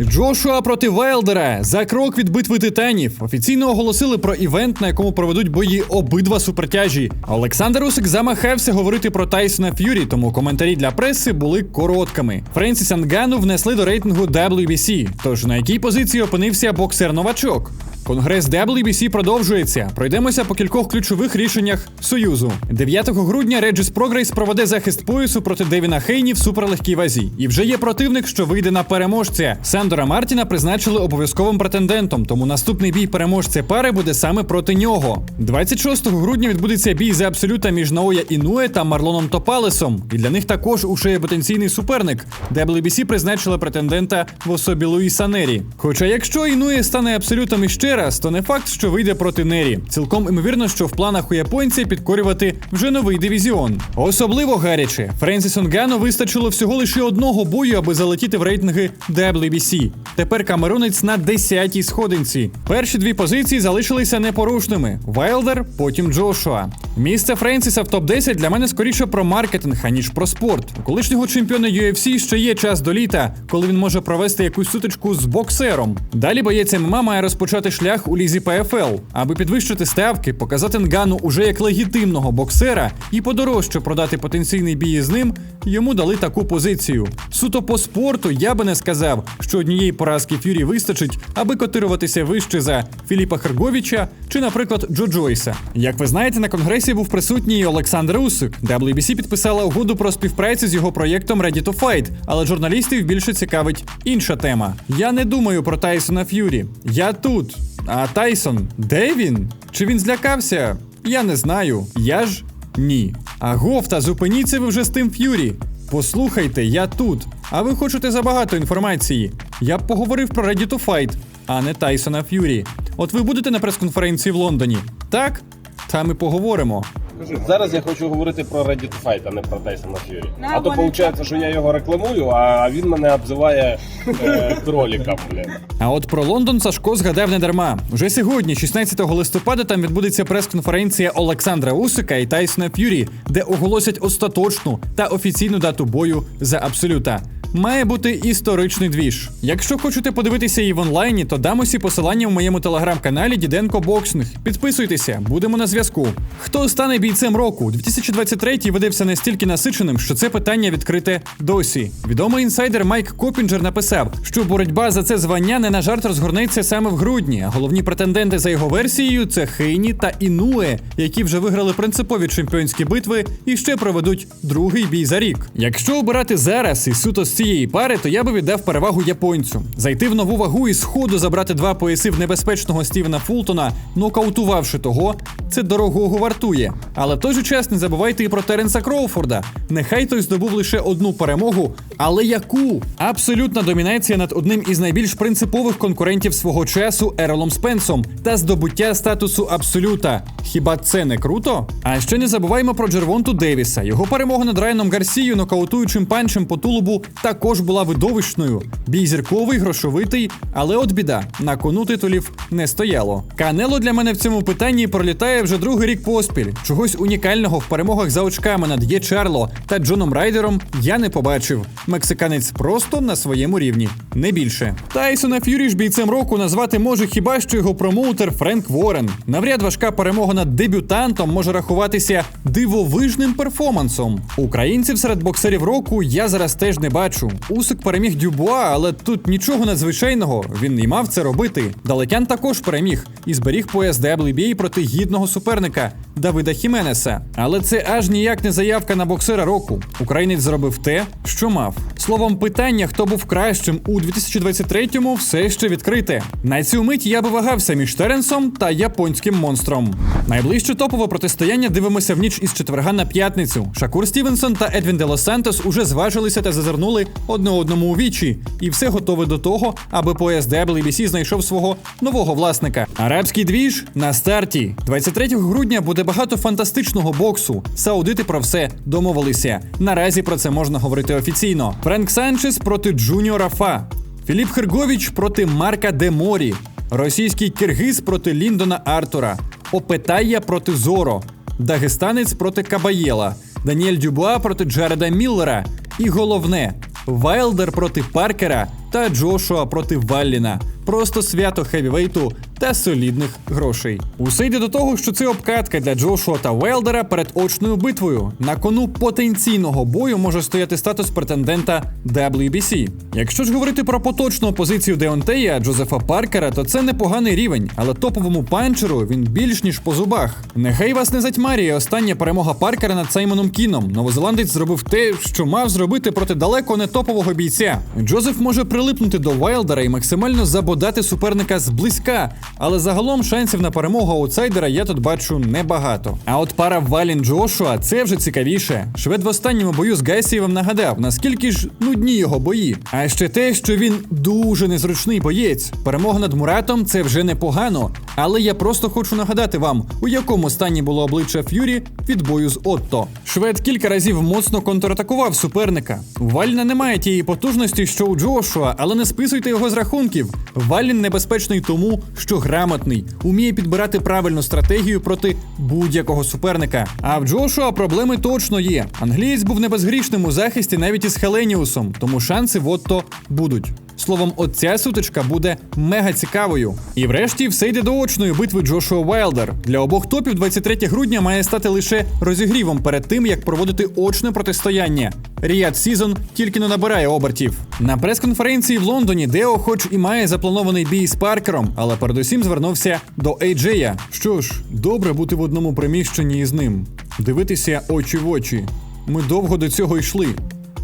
Джошуа проти Вайлдера за крок від битви титанів офіційно оголосили про івент, на якому проведуть бої обидва супертяжі. Олександр Усик замахався говорити про Тайсона Ф'юрі, тому коментарі для преси були короткими. Френсіс Ангану внесли до рейтингу WBC, тож на якій позиції опинився боксер-новачок. Конгрес WBC продовжується. Пройдемося по кількох ключових рішеннях Союзу. 9 грудня Regis Progress проведе захист поясу проти Девіна Хейні в суперлегкій вазі. І вже є противник, що вийде на переможця. Сандора Мартіна призначили обов'язковим претендентом, тому наступний бій переможця пари буде саме проти нього. 26 грудня відбудеться бій за абсолюта між Наоя Інуе та Марлоном Топалесом. І для них також уже є потенційний суперник. WBC призначили претендента в особі Луїса Нері. Хоча якщо Інуе стане абсолютом іще раз, то не факт, що вийде проти Нері. Цілком імовірно, що в планах у японця підкорювати вже новий дивізіон. Особливо гаряче, Френсіс Онгану вистачило всього лише одного бою, аби залетіти в рейтинги WBC. Тепер камерунець на 10-й сходинці. Перші дві позиції залишилися непорушними: Вайлдер, потім Джошуа. Місце Френсіса в топ-10 для мене скоріше про маркетинг, аніж про спорт. У колишнього чемпіона UFC ще є час до літа, коли він може провести якусь сутичку з боксером. Далі боєць ММА має розпочати шлях у лізі ПФЛ, аби підвищити ставки, показати Нгану уже як легітимного боксера і подорожче продати потенційний бій з ним. Йому дали таку позицію. Суто по спорту я би не сказав, що однієї поразки Фюрі вистачить, аби котируватися вище за Філіпа Херговіча чи, наприклад, Джо Джойса. Як ви знаєте, на конгресі був присутній Олександр Усик. WBC підписала угоду про співпрацю з його проєктом Ready to Fight, але журналістів більше цікавить інша тема. Я не думаю про Тайсона Ф'юрі. Я тут. А Тайсон, де він? Чи він злякався? Я не знаю. Я ж ні. А Говта, зупиніться ви вже з тим Ф'юрі. Послухайте, я тут. А ви хочете забагато інформації. Я б поговорив про Ready to Fight, а не Тайсона Ф'юрі. От ви будете на прес-конференції в Лондоні? Так? Там і поговоримо. Зараз я хочу говорити про Ready to Fight, а не про Тайсона Ф'юрі. А то виходить, що я його рекламую, а він мене обзиває е, блін. А от про Лондон Сашко згадав не дарма. Уже сьогодні, 16 листопада, там відбудеться прес-конференція Олександра Усика і Тайсона Ф'юрі, де оголосять остаточну та офіційну дату бою за абсолюта. Має бути історичний двіж. Якщо хочете подивитися її в онлайні, то дам усі посилання в моєму телеграм-каналі Діденко Боксинг. Підписуйтеся, будемо на зв'язку. Хто стане бійцем року? 2023 видався настільки насиченим, що це питання відкрите досі. Відомий інсайдер Майк Копінджер написав, що боротьба за це звання не на жарт розгорнеться саме в грудні. А головні претенденти за його версією це Хейні та Інуе, які вже виграли принципові чемпіонські битви і ще проведуть другий бій за рік. Якщо обирати зараз і суто з цієї пари, то я би віддав перевагу японцю. Зайти в нову вагу і сходу забрати два пояси в небезпечного Стівена Фултона, нокаутувавши того, це дорогого вартує. Але в той же час не забувайте і про Теренса Кроуфорда. Нехай той здобув лише одну перемогу, але яку? Абсолютна домінація над одним із найбільш принципових конкурентів свого часу Еролом Спенсом та здобуття статусу абсолюта. Хіба це не круто? А ще не забуваємо про Джервонту Девіса. Його перемога над Райаном Гарсією, нокаутуючим панчем по тулубу, також була видовищною. Бій зірковий, грошовитий, але от біда, на кону титулів не стояло. Канело для мене в цьому питанні пролітає вже другий рік поспіль. Чогось унікального в перемогах за очками над Є Чарло та Джоном Райдером я не побачив. Мексиканець просто на своєму рівні, не більше. Тайсона Ф'юрі ж бійцем року назвати може хіба що його промоутер Френк Ворен. Навряд важка перемога над дебютантом може рахуватися дивовижним перформансом. Українців серед боксерів року я зараз теж не бачу. Усик переміг Дюбуа, але тут нічого надзвичайного. Він і мав це робити. Далекян також переміг і зберіг пояс WBA проти гідного суперника Давида Хіменеса. Але це аж ніяк не заявка на боксера року. Українець зробив те, що мав. Словом, питання, хто був кращим у 2023-му, все ще відкрите. На цю мить я би вагався між Теренсом та японським монстром. Найближче топове протистояння дивимося в ніч із четверга на п'ятницю. Шакур Стівенсон та Едвін Де Лос-Сантос уже зважилися та зазирнули одне одному у вічі, і все готове до того, аби пояс WBC знайшов свого нового власника. Арабський двіж на старті. 23 грудня буде багато фантастичного боксу. Саудити про все домовилися. Наразі про це можна говорити офіційно. Френк Санчес проти Джуніора Фа. Філіп Херговіч проти Марка Де Морі. Російський киргиз проти Ліндона Артура. Опетая проти Зоро. Дагестанець проти Кабаєла. Даніель Дюбуа проти Джареда Міллера. І головне Вайлдер проти Паркера та Джошуа проти Валліна. Просто свято хевівейту та солідних грошей. Усе йде до того, що це обкатка для Джошуа та Велдера перед очною битвою. На кону потенційного бою може стояти статус претендента WBC. Якщо ж говорити про поточну опозицію Деонтея Джозефа Паркера, то це непоганий рівень, але топовому панчеру він більш ніж по зубах. Нехай вас не затьмарює остання перемога Паркера над Саймоном Кіном. Новозеландець зробив те, що мав зробити проти далеко не топового бійця. Джозеф може прилипнути до Вайлдера і максимально забодати суперника зблизька, але загалом шансів на перемогу аутсайдера я тут бачу небагато. А от пара Валін Джошуа це вже цікавіше. Швед в останньому бою з Гайсієвим нагадав, наскільки ж нудні його бої. А ще те, що він дуже незручний боєць. Перемога над Муратом це вже непогано. Але я просто хочу нагадати вам, у якому стані було обличчя Ф'юрі від бою з Отто. Швед кілька разів моцно контратакував суперника. У Валіна немає тієї потужності, що у Джошуа, але не списуйте його з рахунків. Валін небезпечний тому, що грамотний, уміє підбирати правильну стратегію проти будь-якого суперника. А в Джошуа проблеми точно є. Англієць був не безгрішним у захисті навіть із Хеленіусом, тому шанси в Отто будуть. Словом, от ця сутичка буде мега цікавою. І врешті все йде до очної битви Джошуа Вайлдер. Для обох топів 23 грудня має стати лише розігрівом перед тим, як проводити очне протистояння. Ріад Сізон тільки не набирає обертів. На прес-конференції в Лондоні Део, хоч і має запланований бій з Паркером, але передусім звернувся до Ейджея. Що ж, добре бути в одному приміщенні із ним, дивитися очі в очі. Ми довго до цього йшли.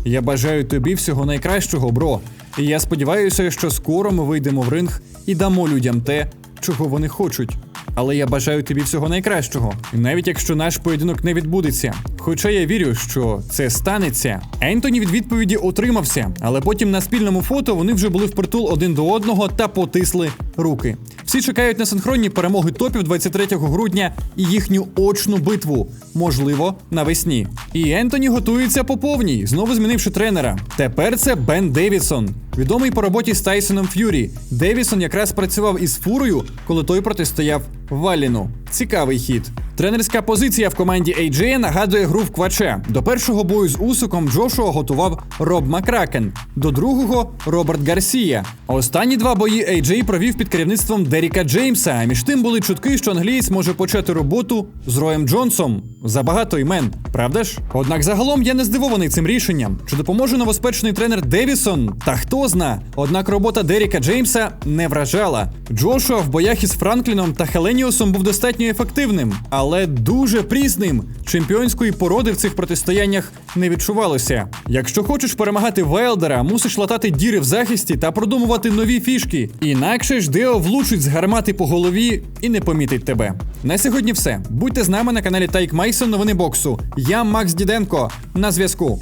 Я бажаю тобі всього найкращого, бро. І я сподіваюся, що скоро ми вийдемо в ринг і дамо людям те, чого вони хочуть. Але я бажаю тобі всього найкращого, навіть якщо наш поєдинок не відбудеться. Хоча я вірю, що це станеться. Ентоні від відповіді утримався, але потім на спільному фото вони вже були впритул один до одного та потисли руки. Всі чекають на синхронні перемоги топів 23 грудня і їхню очну битву, можливо, навесні. І Ентоні готується по повній, знову змінивши тренера. Тепер це Бен Девідсон, відомий по роботі з Тайсоном Ф'юрі. Девісон якраз працював із фурою, коли той протистояв Валіну. Цікавий хід. Тренерська позиція в команді AJ нагадує гру в кваче. До першого бою з Усиком Джошуа готував Роб Макракен, до другого Роберт Гарсія. Останні два бої AJ провів під керівництвом Деріка Джеймса. А між тим були чутки, що англієць може почати роботу з Роєм Джонсом. Забагато імен, правда ж? Однак загалом я не здивований цим рішенням. Чи допоможе новоспечений тренер Девісон? Та хто зна. Однак робота Деріка Джеймса не вражала. Джошуа в боях із Франкліном та Хеленіусом був достатньо ефективним, але дуже прісним. Чемпіонської породи в цих протистояннях не відчувалося. Якщо хочеш перемагати Вайлдера, мусиш латати діри в захисті та продумувати нові фішки. Інакше ж Део влучить з гармати по голові і не помітить тебе. На сьогодні все. Будьте з нами на каналі Тайк Майсон Новини боксу. Я Макс Діденко на зв'язку.